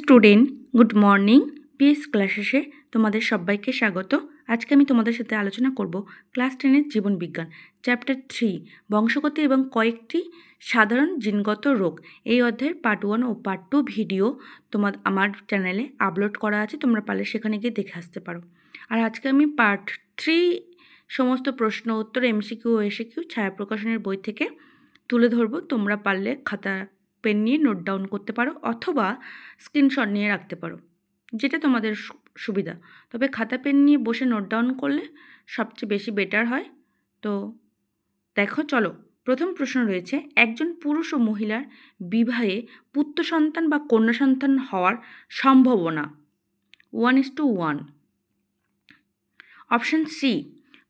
Student, good morning. PS ক্লাসেসে তোমাদের সবাইকে স্বাগত। আজকে আমি তোমাদের সাথে আলোচনা করব ক্লাস টেনের জীবন বিজ্ঞান, চ্যাপ্টার থ্রি, বংশগতি এবং কয়েকটি সাধারণ জিনগত রোগ। এই অধ্যায়ের পার্ট ওয়ান ও পার্ট টু ভিডিও তোমার আমার চ্যানেলে আপলোড করা আছে, তোমরা পারলে সেখানে গিয়ে দেখে আসতে পারো। আর আজকে আমি পার্ট থ্রি সমস্ত প্রশ্ন উত্তর, এমসিকিউ ও এসিকিউ ছায়া প্রকাশনের বই থেকে তুলে ধরবো। তোমরা পারলে খাতা পেন নিয়ে নোট ডাউন করতে পারো অথবা স্ক্রিনশট নিয়ে রাখতে পারো। যেটা তোমাদের সুবিধা। তবে খাতা পেন নিয়ে বসে নোট ডাউন করলে সবচেয়ে বেশি বেটার হয়। তো দেখো, চলো, প্রথম প্রশ্ন রয়েছে, একজন পুরুষ ও মহিলার বিবাহে পুত্র সন্তান বা কন্যা সন্তান হওয়ার সম্ভাবনা। One is to one option C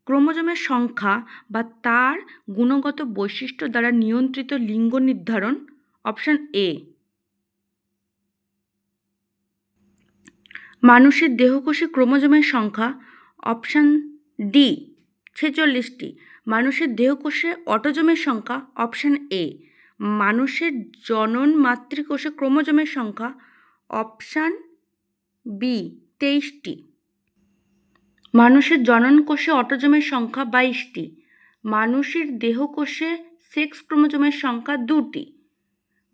ক্রোমোজোমের সংখ্যা বা তার গুণগত বৈশিষ্ট্য দ্বারা নিয়ন্ত্রিত লিঙ্গ নির্ধারণ অপশান এ মানুষের দেহকোষে ক্রোমোজোমের সংখ্যা অপশান ডি ছেচল্লিশটি। মানুষের দেহকোষে অটোজোমের সংখ্যা অপশান এ মানুষের জনন মাতৃকোষে ক্রোমোজোমের সংখ্যা অপশান বি তেইশটি। মানুষের জনন কোষে অটোজোমের সংখ্যা, বাইশটি। মানুষের দেহকোষে সেক্স ক্রোমোজোমের সংখ্যা, দুটি।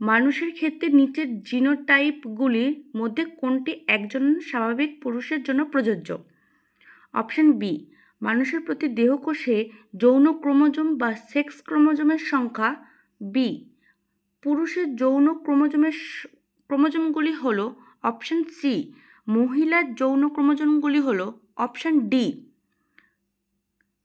মানুষের ক্ষেত্রে নিচের জিনোটাইপগুলির মধ্যে কোনটি একজন স্বাভাবিক পুরুষের জন্য প্রযোজ্য? অপশন বি, মানুষের প্রতি দেহকোষে যৌন ক্রোমোজোম বা সেক্স ক্রোমোজোমের সংখ্যা। বি, পুরুষের যৌন ক্রোমোজোমের ক্রোমোজোমগুলি হল অপশন সি, মহিলার যৌন ক্রোমোজোমগুলি হল অপশন ডি।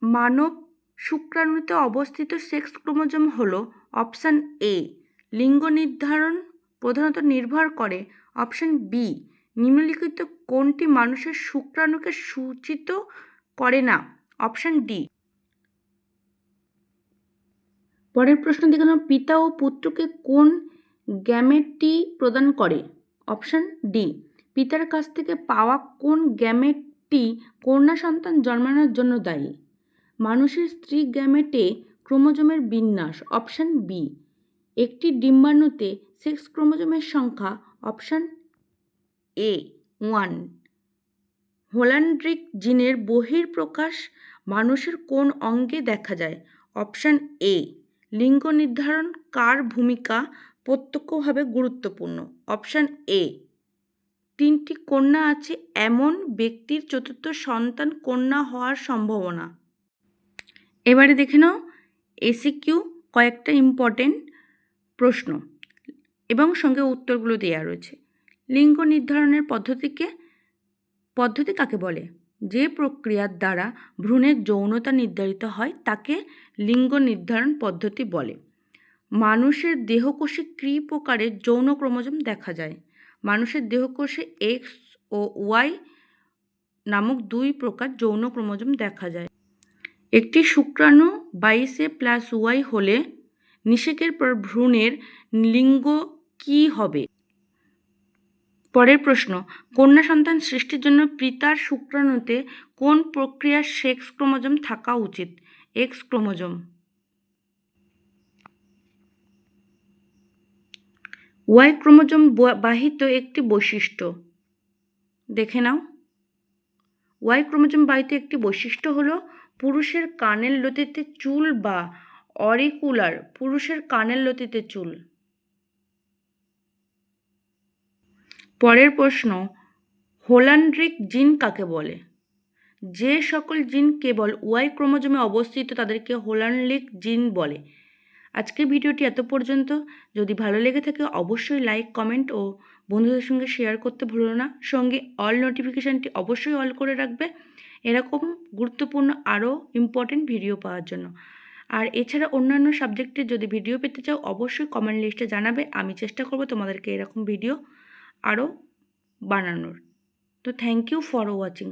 মানব শুক্রাণুতে অবস্থিত সেক্স ক্রোমোজোম হল অপশান এ। লিঙ্গ নির্ধারণ প্রধানত নির্ভর করে। অপশন বি নিম্নলিখিত কোনটি মানুষের শুক্রাণুকে সূচিত করে না? অপশন ডি পরের প্রশ্ন দেখে নাও, পিতা ও পুত্রকে কোন গ্যামেটটি প্রদান করে? অপশন ডি পিতার কাছ থেকে পাওয়া কোন গ্যামেটটি কন্যা সন্তান জন্মানোর জন্য দায়ী? মানুষের স্ত্রী গ্যামেটে ক্রোমোজোমের বিন্যাস। অপশন বি একটি ডিম্বাণুতে সেক্স ক্রোমোজোমের সংখ্যা অপশান এ, ওয়ান। হোলান্ড্রিক জিনের বহির্প্রকাশ মানুষের কোন অঙ্গে দেখা যায়? অপশান এ, লিঙ্গ নির্ধারণ, কার ভূমিকা প্রত্যক্ষভাবে গুরুত্বপূর্ণ? অপশান এ, তিনটি কন্যা আছে, এমন ব্যক্তির চতুর্থ সন্তান কন্যা হওয়ার সম্ভাবনা। এবারে দেখে নাও, এসিকিউ কয়েকটা ইম্পর্টেন্ট প্রশ্ন এবং সঙ্গে উত্তরগুলো দেওয়া রয়েছে। লিঙ্গ নির্ধারণের পদ্ধতিকে, পদ্ধতি কাকে বলে? যে প্রক্রিয়ার দ্বারা ভ্রূণের যৌনতা নির্ধারিত হয়, তাকে লিঙ্গ নির্ধারণ পদ্ধতি বলে। মানুষের দেহকোষে কী প্রকারের যৌন ক্রোমোজোম দেখা যায়? মানুষের দেহকোষে এক্স ও ওয়াই নামক দুই প্রকার যৌন ক্রোমোজোম দেখা যায়। একটি শুক্রাণু বাইশে প্লাস ওয়াই হলে নিষেকের পর ভ্রূণের লিঙ্গ কি হবে? পরের প্রশ্ন, কন্যা সন্তান সৃষ্টির জন্য পিতার শুক্রাণুতে কোন প্রক্রিয়ার সেক্স ক্রোমোজোম থাকা উচিত? X chromosome. ওয়াই ক্রোমোজোম বাহিত একটি বৈশিষ্ট্য। দেখে নাও। ওয়াই ক্রোমোজোম বাহিত একটি বৈশিষ্ট্য হলো পুরুষের কানের লতিতে চুল বা অরিকুলার, পুরুষের কানের লতিতে চুল। পরের প্রশ্ন, হোলান্ড্রিক জিন কাকে বলে? যে সকল জিন কেবল ওয়াই ক্রোমোজোমে অবস্থিত তাদেরকে হোলান্ড্রিক জিন বলে। আজকের ভিডিওটি এত পর্যন্ত। যদি ভালো লেগে থাকে, অবশ্যই লাইক, কমেন্ট ও বন্ধুদের সঙ্গে শেয়ার করতে ভুলো না। সঙ্গে অল নোটিফিকেশানটি অবশ্যই অল করে রাখবে। এরকম গুরুত্বপূর্ণ আরও ইম্পর্টেন্ট ভিডিও পাওয়ার জন্য। আর এছাড়া অন্যান্য সাবজেক্টের যদি ভিডিও পেতে চাও, অবশ্যই কমেন্ট লিস্টে জানাবে। আমি চেষ্টা করব তোমাদেরকে এরকম ভিডিও আরও বানানোর। তো থ্যাংক ইউ ফর ওয়াচিং